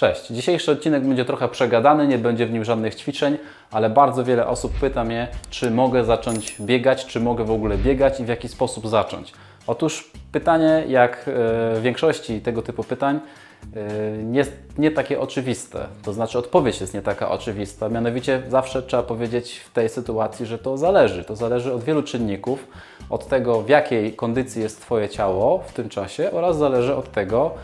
Cześć. Dzisiejszy odcinek będzie trochę przegadany, nie będzie w nim żadnych ćwiczeń, ale bardzo wiele osób pyta mnie, czy mogę zacząć biegać, czy mogę w ogóle biegać i w jaki sposób zacząć. Otóż pytanie, jak e, w większości tego typu pytań, e, nie, nie takie oczywiste. To znaczy, odpowiedź jest nie taka oczywista. Mianowicie, zawsze trzeba powiedzieć w tej sytuacji, że to zależy. To zależy od wielu czynników, od tego, w jakiej kondycji jest Twoje ciało w tym czasie, oraz zależy od tego,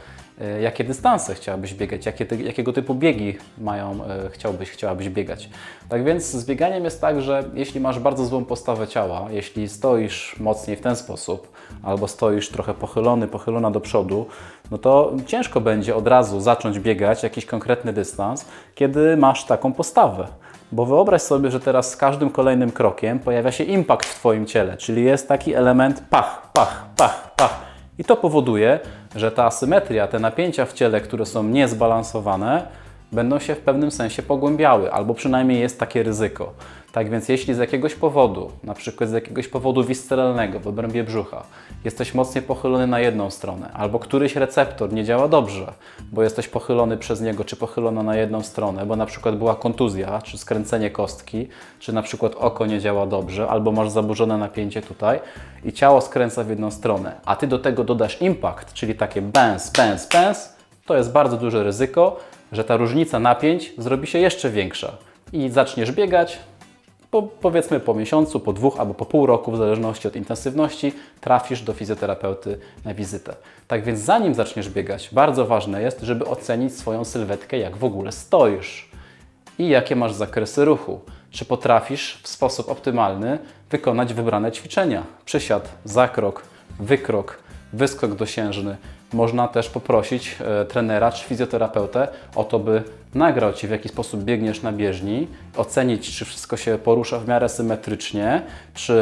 jakie dystanse chciałabyś biegać, jakie ty, jakiego typu biegi mają, e, chciałbyś, chciałabyś biegać. Tak więc z bieganiem jest tak, że jeśli masz bardzo złą postawę ciała, jeśli stoisz mocniej w ten sposób, albo stoisz trochę pochylony, pochylona do przodu, no to ciężko będzie od razu zacząć biegać jakiś konkretny dystans, kiedy masz taką postawę. Bo wyobraź sobie, że teraz z każdym kolejnym krokiem pojawia się impact w Twoim ciele, czyli jest taki element pach, pach, pach, pach. I to powoduje, że ta asymetria, te napięcia w ciele, które są niezbalansowane, będą się w pewnym sensie pogłębiały, albo przynajmniej jest takie ryzyko. Tak więc jeśli z jakiegoś powodu, na przykład z jakiegoś powodu visceralnego w obrębie brzucha, jesteś mocniej pochylony na jedną stronę, albo któryś receptor nie działa dobrze, bo jesteś pochylony przez niego, czy pochylona na jedną stronę, bo na przykład była kontuzja, czy skręcenie kostki, czy na przykład oko nie działa dobrze, albo masz zaburzone napięcie tutaj i ciało skręca w jedną stronę, a ty do tego dodasz impact, czyli takie bens, bens, bens, to jest bardzo duże ryzyko, że ta różnica napięć zrobi się jeszcze większa i zaczniesz biegać, po, powiedzmy po miesiącu, po dwóch albo po pół roku, w zależności od intensywności, trafisz do fizjoterapeuty na wizytę. Tak więc zanim zaczniesz biegać, bardzo ważne jest, żeby ocenić swoją sylwetkę, jak w ogóle stoisz i jakie masz zakresy ruchu. Czy potrafisz w sposób optymalny wykonać wybrane ćwiczenia? Przysiad, zakrok, wykrok, wyskok dosiężny. Można też poprosić e, trenera czy fizjoterapeutę o to, by nagrał Ci w jaki sposób biegniesz na bieżni, ocenić, czy wszystko się porusza w miarę symetrycznie, czy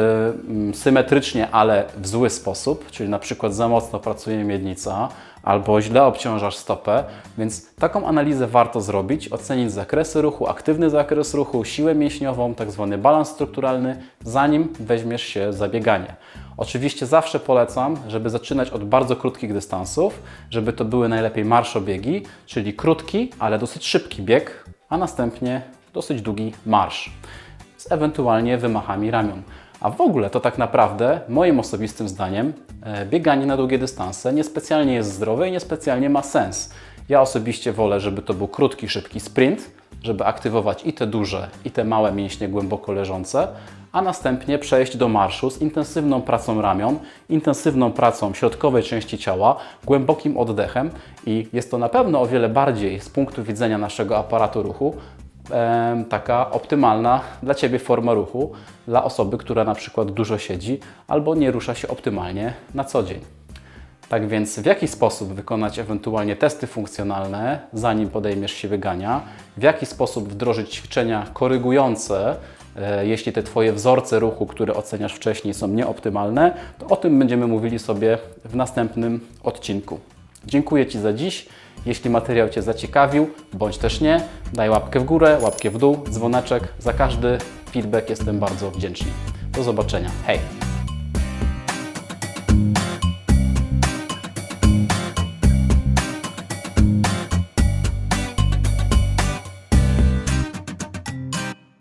mm, symetrycznie, ale w zły sposób, czyli na przykład za mocno pracuje miednica, albo źle obciążasz stopę, więc taką analizę warto zrobić, ocenić zakresy ruchu, aktywny zakres ruchu, siłę mięśniową, tak zwany balans strukturalny, zanim weźmiesz się za bieganie. Oczywiście zawsze polecam, żeby zaczynać od bardzo krótkich dystansów, żeby to były najlepiej marszobiegi, czyli krótki, ale dosyć szybki bieg, a następnie dosyć długi marsz z ewentualnie wymachami ramion. A w ogóle to tak naprawdę, moim osobistym zdaniem, e, bieganie na długie dystanse niespecjalnie jest zdrowe i niespecjalnie ma sens. Ja osobiście wolę, żeby to był krótki, szybki sprint, żeby aktywować i te duże, i te małe mięśnie głęboko leżące, a następnie przejść do marszu z intensywną pracą ramion, intensywną pracą środkowej części ciała, głębokim oddechem i jest to na pewno o wiele bardziej z punktu widzenia naszego aparatu ruchu taka optymalna dla Ciebie forma ruchu dla osoby, która na przykład dużo siedzi albo nie rusza się optymalnie na co dzień. Tak więc w jaki sposób wykonać ewentualnie testy funkcjonalne, zanim podejmiesz się biegania, w jaki sposób wdrożyć ćwiczenia korygujące, e, jeśli te Twoje wzorce ruchu, które oceniasz wcześniej są nieoptymalne, to o tym będziemy mówili sobie w następnym odcinku. Dziękuję Ci za dziś. Jeśli materiał Cię zaciekawił, bądź też nie, daj łapkę w górę, łapkę w dół, dzwoneczek. Za każdy feedback jestem bardzo wdzięczny. Do zobaczenia. Hej!